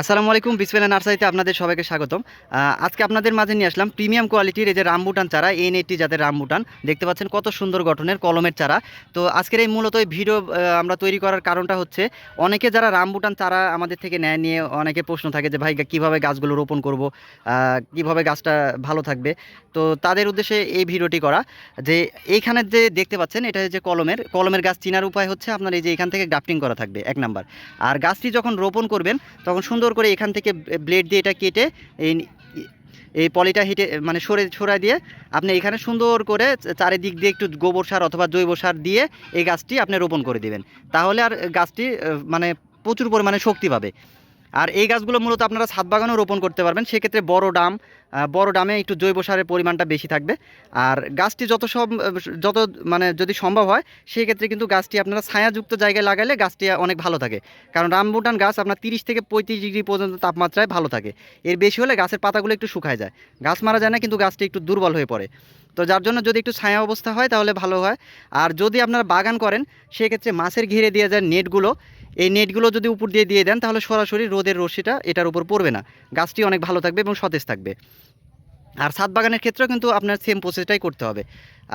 আসসালামু আলাইকুম বিসমিল্লা নার্সারিতে আপনাদের সবাইকে স্বাগতম। আজকে আপনাদের মাঝে নিয়ে আসলাম প্রিমিয়াম কোয়ালিটির এই যে রামবুটান চারা এন এইটটি জাতের রামবুটান। দেখতে পাচ্ছেন কত সুন্দর গঠনের কলমের চারা। তো আজকের এই মূলত ভিডিও আমরা তৈরি করার কারণটা হচ্ছে, অনেকে যারা রামবুটান চারা আমাদের থেকে নেয় নিয়ে অনেকে প্রশ্ন থাকে যে, ভাই কীভাবে গাছগুলো রোপণ করব? কীভাবে গাছটা ভালো থাকবে? তো তাদের উদ্দেশ্যে এই ভিডিওটি করা। যে এইখানে যে দেখতে পাচ্ছেন, এটা যে কলমের। কলমের গাছ চিনার উপায় হচ্ছে আপনার এই যে এখান থেকে গ্রাফটিং করা থাকবে, এক নাম্বার। আর গাছটি যখন রোপণ করবেন, তখন সুন্দর করে এখান থেকে ব্লেড দিয়ে এটা কেটে এই এই পলিটা হিটে মানে সরে সরাই দিয়ে আপনি এখানে সুন্দর করে চারিদিক দিয়ে একটু গোবর সার অথবা জৈব সার দিয়ে এই গাছটি আপনি রোপণ করে দিবেন। তাহলে আর গাছটি মানে প্রচুর পরিমাণে শক্তি পাবে। আর এই গাছগুলো মূলত আপনারা ছাদ বাগানেও রোপণ করতে পারবেন। সেক্ষেত্রে বড় ডাম বড় ডামে একটু জৈব সারের পরিমাণটা বেশি থাকবে। আর গাছটি যত সব যত মানে যদি সম্ভব হয় সেই ক্ষেত্রে কিন্তু গাছটি আপনারা ছায়াযুক্ত জায়গায় লাগালে গাছটি অনেক ভালো থাকে। কারণ রামবুটান গাছ আপনার তিরিশ থেকে পঁয়ত্রিশ ডিগ্রি পর্যন্ত তাপমাত্রায় ভালো থাকে। এর বেশি হলে গাছের পাতাগুলো একটু শুকায় যায়। গাছ মারা যায় না, কিন্তু গাছটি একটু দুর্বল হয়ে পড়ে। তো যার জন্য যদি একটু ছায়া অবস্থা হয়, তাহলে ভালো হয়। আর যদি আপনারা বাগান করেন, সেক্ষেত্রে মাছের ঘিরে দিয়ে যায় নেটগুলো এই নেটগুলো যদি উপর দিয়ে দিয়ে দেন, তাহলে সরাসরি রোদের রশ্মিটা এটার উপর পড়বে না। গাছটি অনেক ভালো থাকবে এবং সতেজ থাকবে। আর সাত বাগানের ক্ষেত্রেও কিন্তু আপনার সেম প্রসেসটাই করতে হবে।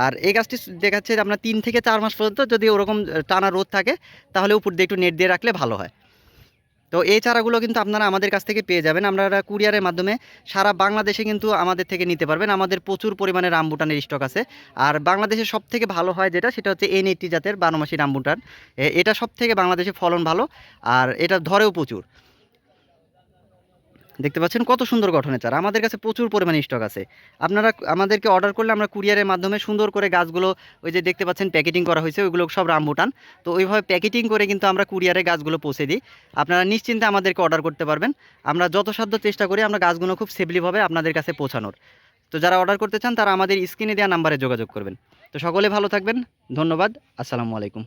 আর এই গাছটি দেখাচ্ছে আপনার তিন থেকে চার মাস পর্যন্ত যদি ওরকম টানা রোদ থাকে, তাহলে উপর দিয়ে একটু নেট দিয়ে রাখলে ভালো হয়। তো এই চারাগুলো কিন্তু আপনারা আমাদের কাছ থেকে পেয়ে যাবেন। আপনারা কুরিয়ারের মাধ্যমে সারা বাংলাদেশে কিন্তু আমাদের থেকে নিতে পারবেন। আমাদের প্রচুর পরিমাণে রামবুটানের স্টক আছে। আর বাংলাদেশে সব থেকে ভালো হয় যেটা, সেটা হচ্ছে এন এইটটি জাতের বারোমাসি রামবুটান। এটা সব থেকে বাংলাদেশে ফলন ভালো, আর এটা ধরেও প্রচুর। দেখতে পাচ্ছেন কত সুন্দর গঠনের চারা। আমাদের কাছে প্রচুর পরিমাণে স্টক আছে। আপনারা আমাদেরকে অর্ডার করলে আমরা কুরিয়ারের মাধ্যমে সুন্দর করে গাছগুলো ওই যে দেখতে পাচ্ছেন প্যাকেটিং করা হয়েছে, ওইগুলো সব রামবুটান তো ওইভাবে প্যাকেটিং করে কিন্তু আমরা কুরিয়ারে গাছগুলো পৌঁছে দিই। আপনারা নিশ্চিন্তে আমাদেরকে অর্ডার করতে পারবেন। আমরা যত সাধ্য চেষ্টা করি আমরা গাছগুলো খুব সেফলিভাবে আপনাদের কাছে পৌঁছানোর। তো যারা অর্ডার করতে চান তারা আমাদের স্ক্রিনে দেওয়া নাম্বারে যোগাযোগ করবেন। তো সকলে ভালো থাকবেন। ধন্যবাদ। আসসালামু আলাইকুম।